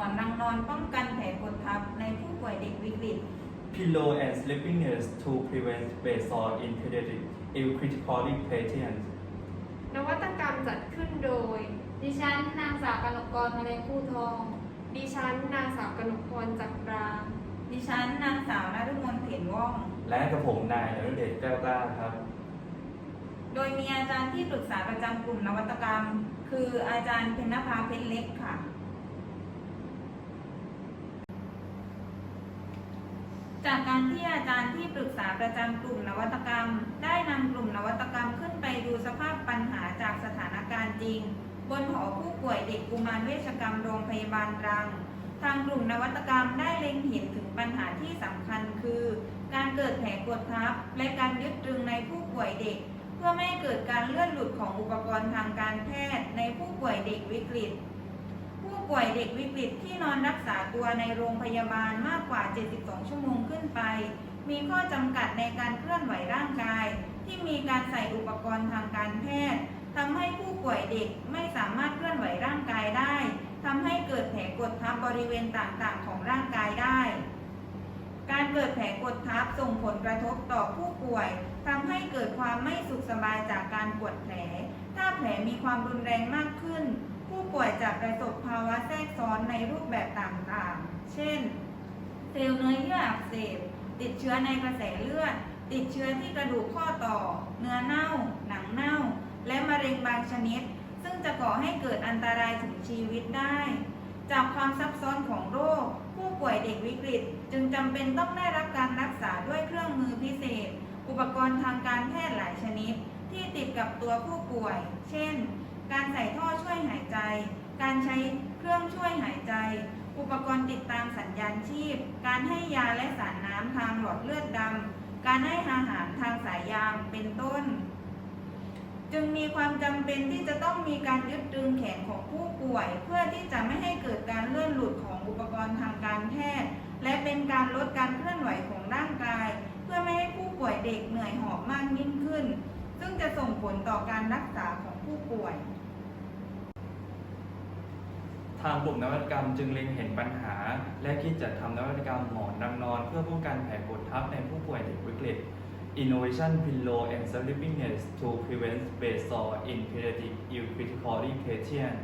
อนนางนอนป้องกันแผลกดทับในผู้ป่วยเด็กวิกฤต Pillow and sleeping nurse to prevent bed sore in pediatric ill critically patients. นวัตกรรมจัดขึ้นโดย ดิฉันนางสาวกนกกรทะเลผู้ทอง ดิฉันนางสาวกนกพรจักราดิฉันนางสาวนฤมลเถียนว่อง และกับผมนายนรเดชแก้วกล้าครับ โดยมีอาจารย์ที่ปรึกษาประจำกลุ่มนวัตกรรม คืออาจารย์เพญนภาเพชรเล็กค่ะ จากการที่อาจารย์ที่ปรึกษาประจำกลุ่มนวัตกรรม ได้นำกลุ่มนวัตกรรมขึ้นไปดูสภาพปัญหาจากสถานการณ์จริง บนหอผู้ป่วยเด็กกุมารเวชกรรมโรงพยาบาลตรัง ทางกลุ่มนวัตกรรมได้เล็งเห็นถึงปัญหาที่สำคัญคือ การเกิดแผลกดทับ และการยึดตรึงในผู้ป่วยเด็ก เพื่อไม่ให้เกิดการเลื่อนหลุดของอุปกรณ์ทางการแพทย์ในผู้ป่วยเด็กวิกฤต ผู้ป่วยเด็กวิกฤตที่นอนรักษาตัวในโรงพยาบาลมากกว่า 72 ชั่วโมงขึ้นไป มีข้อจำกัดในการเคลื่อนไหวร่างกาย ที่มีการใส่อุปกรณ์ทางการแพทย์ทำให้ผู้ป่วยเด็กไม่สามารถเคลื่อนไหวร่างกายได้ทำให้เกิดแผลกดทับบริเวณต่างๆ ของร่างกายได้ การเกิดแผลกดทับส่งผลกระทบต่อผู้ป่วยทำให้เกิดความไม่สุขสบายจากการปวดแผล ถ้าแผลมีความรุนแรงมากขึ้น ผู้ป่วยจะประสบภาวะแทรกซ้อนในรูปแบบต่างๆ เช่น เซลล์เนื้อเยื่ออักเสบ ติดเชื้อในกระแสเลือด ติดเชื้อที่กระดูกข้อต่อ เนื้อเน่า หนังเน่า และมะเร็งบางชนิด ซึ่งจะก่อให้เกิดอันตรายถึงชีวิตได้ จากความซับซ้อนของโรค ผู้ป่วยเด็กวิกฤต จึงจำเป็นต้องได้รับการรักษาด้วยเครื่องมือพิเศษ อุปกรณ์ทางการแพทย์หลายชนิด ที่ติดกับตัวผู้ป่วย เช่น การใส่ท่อช่วยหายใจ การใช้เครื่องช่วยหายใจ อุปกรณ์ติดตามสัญญาณชีพ การให้ยาและสารน้ำทางหลอดเลือดดำ การให้อาหารทางสายยางเป็นต้น จึงมีความจำเป็นที่จะต้องมีการยึดตรึงแขนของผู้ป่วย เพื่อที่จะไม่ให้เกิดการเลื่อนหลุดของอุปกรณ์ทางการแพทย์ และเป็นการลดการเคลื่อนไหวของร่างกาย เพื่อไม่ให้ผู้ป่วยเด็กเหนื่อยหอบมากยิ่งขึ้น ซึ่งจะส่งผลต่อการรักษาของผู้ป่วย ทางกลุ่มนวัตกรรมจึงเล็งเห็นปัญหา และคิดจัดทำนวัตกรรมหมอนนางนอน เพื่อป้องกันแผลกดทับในผู้ป่วยเด็กวิกฤต Innovation Pillow and Sleeping Nest to prevent bed sore in pediatric ill critically patients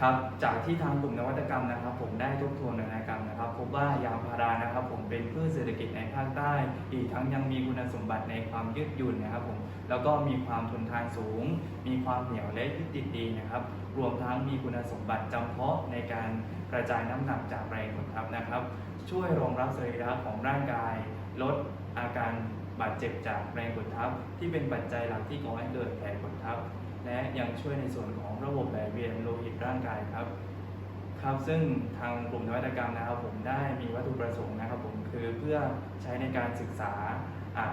ครับจากที่ทางกลุ่มนวัตกรรมนะครับ ผมได้ทบทวนนวัตกรรมนะครับ พบว่ายางพารานะครับ ผมเป็นพืชเศรษฐกิจในภาคใต้ อีกทั้งยังมีคุณสมบัติในความยืดหยุ่นนะครับผมแล้วก็มีความทนทานสูง มีความเหนียวและยึดติดดีนะครับ รวมทั้งมีคุณสมบัติจำเพาะในการกระจายน้ำหนักจากแรงกดทับนะครับ ช่วยรองรับสรีระของร่างกาย ลดอาการบาดเจ็บจากแรงกดทับ ที่เป็นปัจจัยหลักที่ก่อให้เกิดแผลกดทับ และยังช่วยในส่วนของระบบไหลเวียนโลหิตร่างกายครับ ครับซึ่งทางกลุ่มนวัตกรรมนะครับผมได้มีวัตถุประสงค์นะครับผมคือเพื่อใช้ในการศึกษาา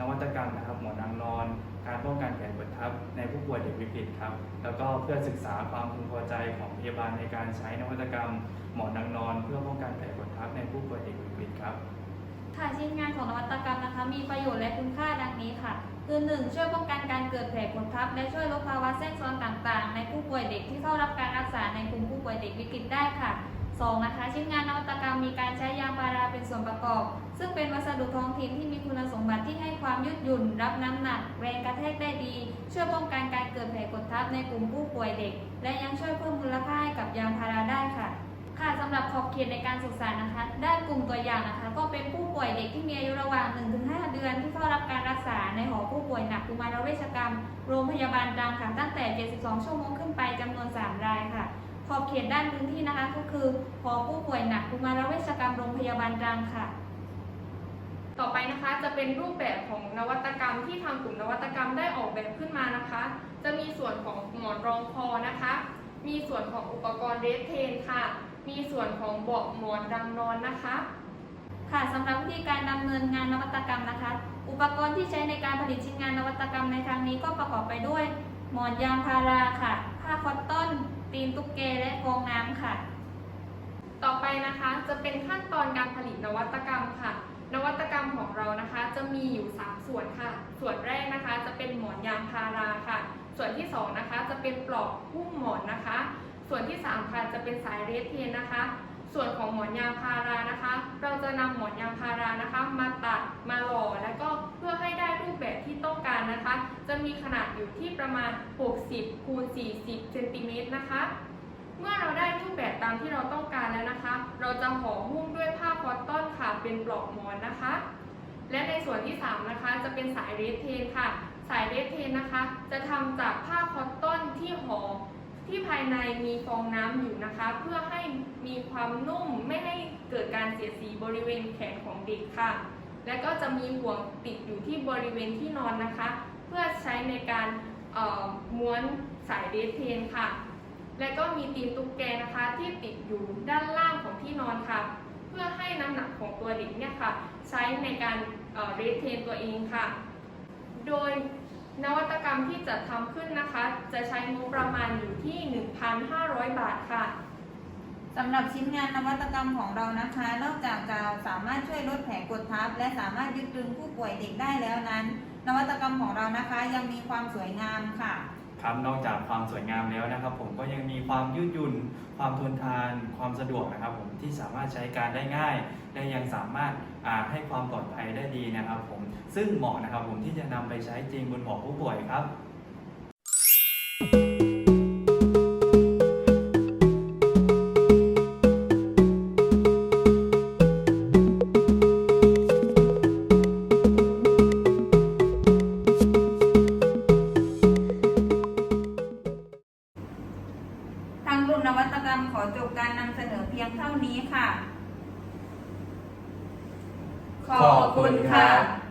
นวัตกรรมนะครับหมอนางนอน การป้องกันแผลกดทับในผู้ป่วยเด็กวิกฤตครับ แล้วก็เพื่อศึกษาความพึงพอใจของพยาบาลในการใช้นวัตกรรมหมอนางนอน เพื่อป้องกันแผลกดทับในผู้ป่วยเด็กวิกฤตครับ ค่ะชิ้นงานของนวัตกรรมนะคะ มีประโยชน์และคุณค่าดังนี้ค่ะ คือ 1. ช่วยป้องกันการเกิดแผลกดทับ และช่วยลดภาวะแทรกซ้อนต่างๆ ในผู้ป่วยเด็กที่เข้ารับการรักษาในกลุ่มผู้ป่วยเด็กวิกฤตได้ค่ะ 2. นะคะชิ้นงานนวัตกรรมมีการใช้ยางพาราเป็นส่วนประกอบ ซึ่งเป็นวัสดุท้องถิ่นที่มีคุณสมบัติที่ให้ความยืดหยุ่น รับน้ำหนัก แรงกระแทกได้ดี ช่วยป้องกันการเกิดแผลกดทับในกลุ่มผู้ป่วยเด็ก และยังช่วยเพิ่มมูลค่าให้กับ เขตในการศึกษานะคะ ได้กลุ่มตัวอย่างนะคะ ก็เป็นผู้ป่วยเด็กที่มีอายุระหว่าง 1-5 เดือนที่เข้ารับการรักษาในหอผู้ป่วยหนักกุมารเวชกรรม โรงพยาบาลตรังค่ะตั้งแต่ 72 ชั่วโมงขึ้นไปจำนวน 3 รายค่ะ ขอบเขตด้านพื้นที่นะคะ ก็คือหอผู้ป่วยหนักกุมารเวชกรรมโรงพยาบาลตรังค่ะต่อไปนะคะจะเป็นรูปแบบของนวัตกรรมที่ทางกลุ่มนวัตกรรมได้ออกแบบขึ้นมานะคะ จะมีส่วนของหมอนรองคอนะคะ มีส่วนของอุปกรณ์เรสเทนค่ะ มีส่วนของเบาะหมอนดังนอนนะคะ ค่ะสำหรับวิธีการดำเนินงานนวัตกรรมนะคะ อุปกรณ์ที่ใช้ในการผลิตชิ้นงานนวัตกรรมในครั้งนี้ก็ประกอบไปด้วย หมอนยางพาราค่ะ ผ้าคอตตอนตีนตุ๊กแกและฟองน้ำค่ะ ต่อไปนะคะจะเป็นขั้นตอนการผลิตนวัตกรรมค่ะ นวัตกรรมของเรานะคะ จะมีอยู่ 3 ส่วนค่ะ ส่วนแรกนะคะจะเป็นหมอนยางพาราค่ะ ส่วนที่2นะคะจะเป็นปลอกหุ้มหมอนนะคะ ส่วนที่สามค่ะจะเป็นสายเรดเทนนะคะ ส่วนของหมอนยางพารานะคะ เราจะนำหมอนยางพารานะคะ มาตัดมาหล่อแล้วก็เพื่อให้ได้รูปแบบที่ต้องการนะคะ จะมีขนาดอยู่ที่ประมาณ 60คูณ40เซนติเมตรนะคะ เมื่อเราได้รูปแบบตามที่เราต้องการแล้วนะคะ เราจะห่อหุ้มด้วยผ้าคอตตอนค่ะเป็นปลอกหมอนนะคะ และในส่วนที่ 3 นะคะ จะเป็นสายเรดเทนค่ะ สายเรดเทนนะคะ จะทำจากผ้าคอตตอนที่ห่อ ที่ภายในมีฟองน้ำอยู่นะคะ เพื่อให้มีความนุ่มไม่ให้เกิดการเสียสีบริเวณแขนของเด็กค่ะ และก็จะมีห่วงติดอยู่ที่บริเวณที่นอนนะคะ เพื่อใช้ในการเอ่อม้วนสายเรดเทนค่ะ และก็มีตีนตุ๊กแกนะคะที่ติดอยู่ด้านล่างของที่นอนค่ะ เพื่อให้น้ำหนักของตัวเด็กเนี่ยค่ะ ใช้ในการเรทเทนตัวเองค่ะ โดย นวัตกรรมที่จะทำขึ้นนะคะ จะใช้งบประมาณอยู่ที่ 1,500 บาทค่ะ สำหรับชิ้นงานนวัตกรรมของเรานะคะ นอกจากจะสามารถช่วยลดแผลกดทับ และสามารถยึดตึงผู้ป่วยเด็กได้แล้วนั้น นวัตกรรมของเรานะคะยังมีความสวยงามค่ะ ครับนอกจากความสวยงามแล้วนะครับ ผมก็ยังมีความยืดหยุ่น ความทนทาน ความสะดวกนะครับ ผมที่สามารถใช้การได้ง่าย และยังสามารถให้ความปลอดภัยได้ดีนะครับ ผมซึ่งเหมาะนะครับ ผมที่จะนำไปใช้จริงบนหมอผู้ป่วยครับ จบการนำเสนอเพียงเท่านี้ค่ะ ขอบคุณค่ะ